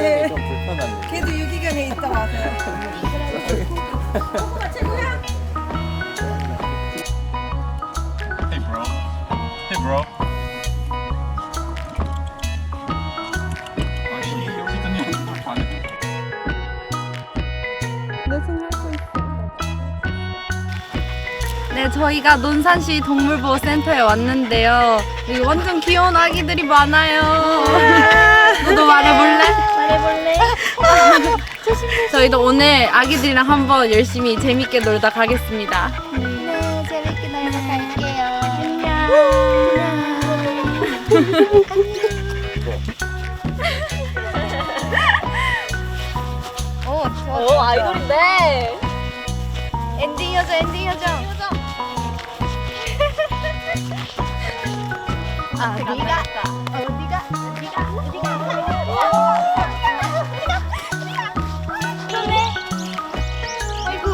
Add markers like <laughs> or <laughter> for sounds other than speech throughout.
네. 좀 불편한데. 걔도 유기견에 있다 와서. 최고야. 네. Hey bro. Hey bro. 네, 저희가 논산시 동물보호센터에 왔는데요. 여기 완전 귀여운 아기들이 많아요. 너도 말해볼래? 말해볼래? <laughs> 저희도 오늘 아기들이랑 한번 열심히 재밌게 놀다 가겠습니다. 네, 재밌게 놀러 갈게요. 오, 좋아. 오 아이돌인데. 엔딩 여정, 엔딩 여정. 어디가? 어디가? 어디가? 어디가? 그러네. 아이고.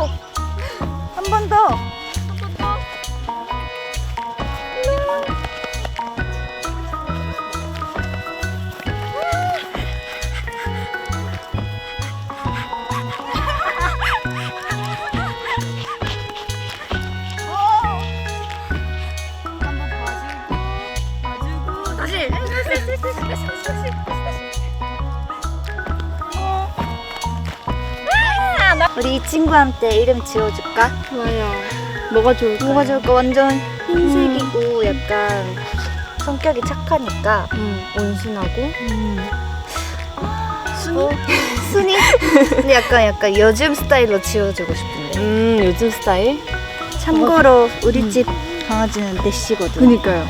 한 번 더. 우리 이 친구 한테 이름 지어줄까? 좋아요. 뭐가 좋을까요? 뭐가 좋을까? 완전 흰색이고 약간 성격이 착하니까 음. 온순하고 음. 순이? <laughs> 순이? 근데 약간 약간 요즘 스타일로 지어주고 싶은데 음, 요즘 스타일? 참고로 우리 집 강아지는 대시거든 그니까요.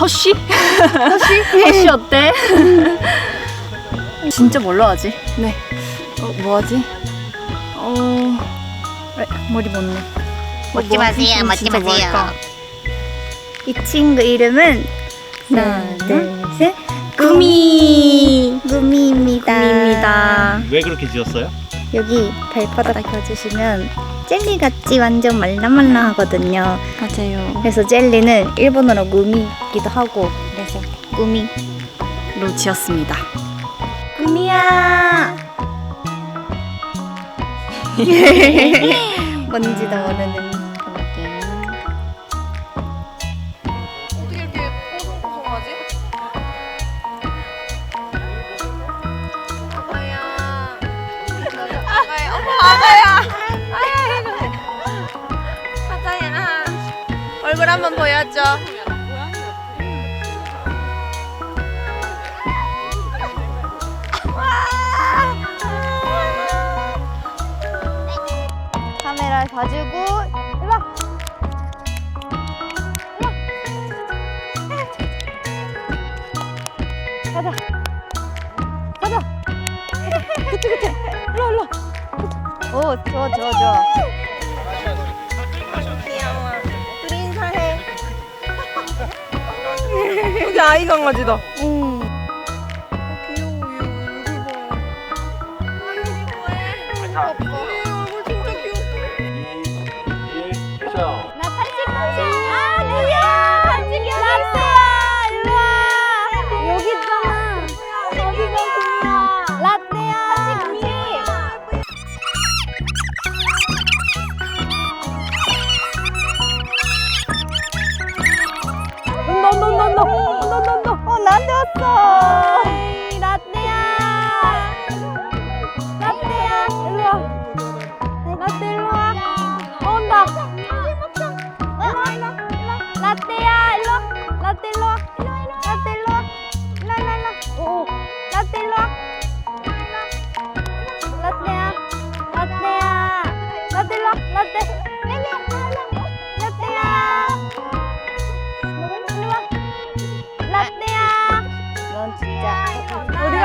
허쉬? 허쉬? <laughs> 허쉬 어때? 진짜 뭘로 하지? 네. 어, 뭐 하지? 어, 머리 못내 먹지 마세요, 먹지 진짜 마세요. 이 친구 이름은 하나 네. 둘셋 구미 구미입니다 입니다. 왜 그렇게 지었어요? 여기 발바닥 펴주시면 젤리같이 완전 말랑말랑하거든요 맞아요. 그래서 젤리는 일본어로 구미기도 하고 그래서 구미 로 지었습니다. 구미야 <laughs> 뭔지도 모르는 그러게요 어떻게 이렇게 뽀송뽀송하지? 아가야. 아가야. 어머, 아가야. 아야. 아가야. 얼굴 한번 보여줘. 봐주고 일로. 가자 가자 그치 그치 일로 일로 오 좋아 좋아 좋아 귀여워. 둘이 인사해. 여기 아이 강아지다. 음. 귀여워, 얘 얼굴 봐. 아유, 뭐해? 귀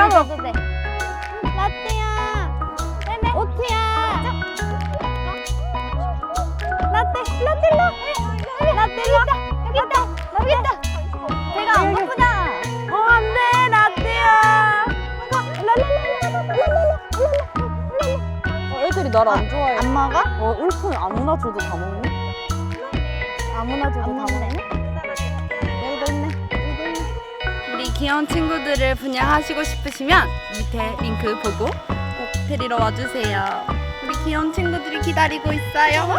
가서 돼 라떼야 오트야 라떼 라떼 일로 와. 라떼 일로 와. 여기 있다 여기 있다 배가 안 고프다 어 안 돼 라떼야 애들이 나를 안 좋아해. 안 먹어? 어, 울프는 아무나 줘도 다 먹네. 아무나 줘도 다 먹네 귀여운 친구들을 분양하시고 싶으시면 밑에 링크 보고 꼭 데리러 와주세요. 우리 귀여운 친구들이 기다리고 있어요.